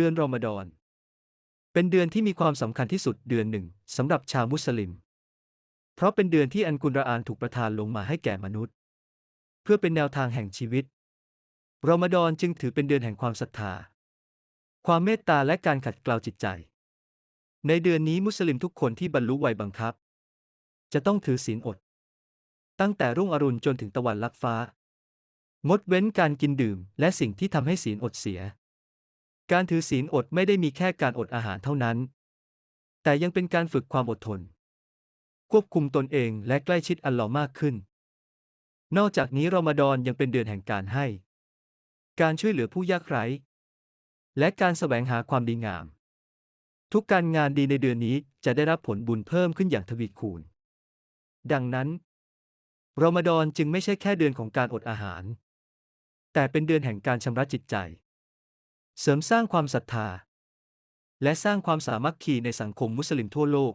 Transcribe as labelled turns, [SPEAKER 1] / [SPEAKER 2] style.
[SPEAKER 1] เดือนรอมฎอน เป็นเดือนที่มีความสำคัญที่สุดเดือนหนึ่งสำหรับชาวมุสลิม เพราะเป็นเดือนที่อันกุรอานถูกประทานลงมาให้แก่มนุษย์ เพื่อเป็นแนวทางแห่งชีวิต รอมฎอนจึงถือเป็นเดือนแห่งความศรัทธา ความเมตตาและการขัดเกลาจิตใจ ในเดือนนี้มุสลิมทุกคนที่บรรลุวัยบังคับ จะต้องถือศีลอด ตั้งแต่รุ่งอรุณจนถึงตะวันลับฟ้างดเว้นการกินดื่มและสิ่งที่ทำให้ศีลอดเสีย การถือศีลอดไม่ได้มีแค่การอดอาหารเท่านั้น แต่ยังเป็นการฝึกความอดทน ควบคุมตนเองและใกล้ชิดอัลลอฮ์มากขึ้น นอกจากนี้รอมฎอนยังเป็นเดือนแห่งการให้ การช่วยเหลือผู้ยากไร้ และการแสวงหาความดีงาม ทุกการงานดีในเดือนนี้จะได้รับผลบุญเพิ่มขึ้นอย่างทวีคูณ ดังนั้นรอมฎอนจึงไม่ใช่แค่เดือนของการอดอาหาร แต่เป็นเดือนแห่งการชำระจิตใจ เสริมสร้างความศรัทธา และสร้างความสามัคคีในสังคมมุสลิมทั่วโลก